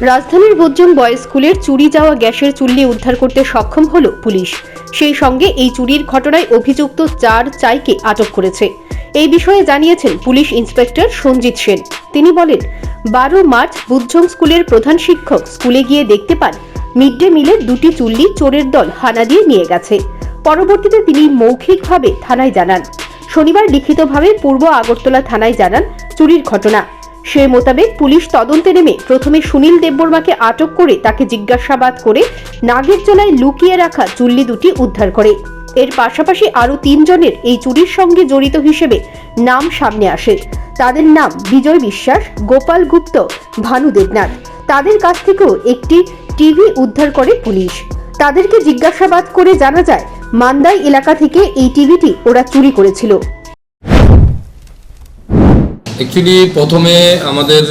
রাজধানীর ভোজ্জং বয়েজ স্কুলের চুরি যাওয়া গ্যাসের চুল্লি উদ্ধার করতে সক্ষম হল পুলিশ। সেই সঙ্গে এই চুরির ঘটনায় অভিযুক্ত চার চাইকে আটক করেছে। এই বিষয়ে জানিয়েছেন পুলিশ ইন্সপেক্টর সঞ্জিত সেন। তিনি বলেন, বারো মার্চ বুদ্ধং স্কুলের প্রধান শিক্ষক স্কুলে গিয়ে দেখতে পান, মিড ডে মিলের দুটি চুল্লি চোরের দল হানা দিয়ে নিয়ে গেছে। পরবর্তীতে তিনি মৌখিকভাবে থানায় জানান। শনিবার লিখিতভাবে পূর্ব আগরতলা থানায় জানান চুরির ঘটনা। সে মোতাবেক পুলিশ তদন্তে নেমে প্রথমে সুনীল দেববর্মাকে আটক করে তাকে জিজ্ঞাসাবাদ করে নাগেরজলায় লুকিয়ে রাখা চুল্লি দুটি উদ্ধার করে। এর পাশাপাশি আরও তিনজনের এই চুরির সঙ্গে জড়িত হিসেবে নাম সামনে আসে। তাদের নাম বিজয় বিশ্বাস, গোপাল গুপ্ত, ভানু দেবনাথ। তাদের কাছ থেকেও একটি টিভি উদ্ধার করে পুলিশ। তাদেরকে জিজ্ঞাসাবাদ করে জানা যায়, মান্দাই এলাকা থেকে এই টিভিটি ওরা চুরি করেছিল। অ্যাকচুয়ালি প্রথমে আমাদের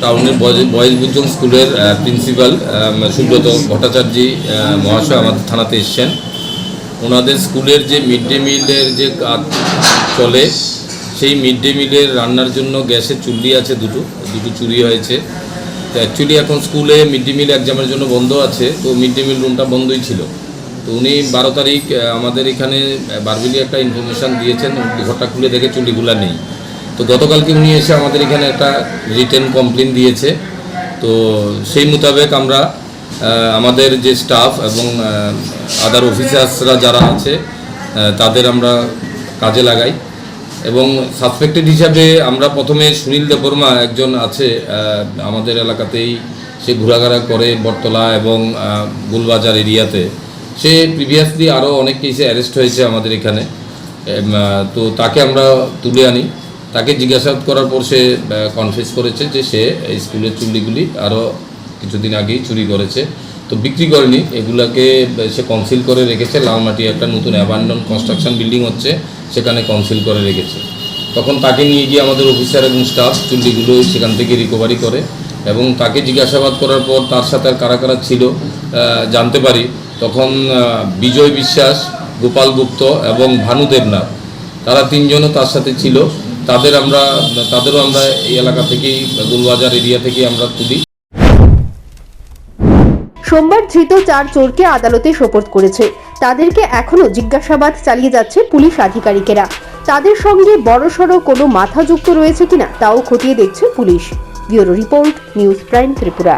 টাউনের বয়েজ- বুদ্ধং স্কুলের প্রিন্সিপাল সুব্রত ভট্টাচার্য মহাশয় আমাদের থানাতে এসছেন। ওনাদের স্কুলের যে মিড ডে মিলের যে কাজ চলে, সেই মিড ডে মিলের রান্নার জন্য গ্যাসের চুল্লি আছে দুটো দুটো চুরি হয়েছে। তো অ্যাকচুয়ালি এখন স্কুলে মিড ডে মিল এক্সামের জন্য বন্ধ আছে, তো মিড ডে মিল রুমটা বন্ধই ছিল। তো উনি বারো তারিখ আমাদের এখানে বারবিলি একটা ইনফরমেশান দিয়েছেন, ঘরটা খুলে দেখে চুল্লিগুলা নেই। তো গতকালকে উনি এসে আমাদের এখানে একটা রিটেন কমপ্লেন দিয়েছে। তো সেই মোতাবেক আমরা আমাদের যে স্টাফ এবং আদার অফিসার্সরা যারা আছে তাদের আমরা কাজে লাগাই। এবং সাসপেক্টেড হিসাবে আমরা প্রথমে সুনীল দেববর্মা একজন আছে আমাদের এলাকাতেই সে ঘোরাঘোরা করে বটতলা এবং গুলবাজার এরিয়াতে। সে প্রিভিয়াসলি আরও অনেক কেসে অ্যারেস্ট হয়েছে আমাদের এখানে। তো তাকে আমরা তুলে আনি। তাকে জিজ্ঞাসাবাদ করার পর সে কনফেস করেছে যে সে স্কুলের চুল্লিগুলি আরও কিছুদিন আগেই চুরি করেছে। তো বিক্রি করেনি। এগুলাকে সে কনসিল করে রেখেছে। লালমাটি একটা নতুন অ্যাবান্ডন কনস্ট্রাকশন বিল্ডিং হচ্ছে, সেখানে কনসিল করে রেখেছে। তখন তাকে নিয়ে গিয়ে আমাদের অফিসার এবং স্টাফ চুল্লিগুলো সেখান থেকে রিকভারি করে এবং তাকে জিজ্ঞাসাবাদ করার পর তার সাথে আর কারা কারা ছিল জানতে পারি। তখন বিজয় বিশ্বাস, গোপাল গুপ্ত এবং ভানু দেবনাথ, তারা তিনজনও তার সাথে ছিল। তাদের আমরা, তাদেরও আমরা এই এলাকা থেকেই, গুলবাজার এরিয়া থেকেই আমরা তুলি। সোমবার ধৃত চার চোরকে আদালতে সোপর্দ করেছে। তাদেরকে এখনও জিজ্ঞাসাবাদ চালিয়ে যাচ্ছে পুলিশ আধিকারিকেরা। তাদের সঙ্গে বড়সড় কোনো মাথা যুক্ত রয়েছে কিনা, তাও খতিয়ে দেখছে police. Bureau report, news prime Tripura.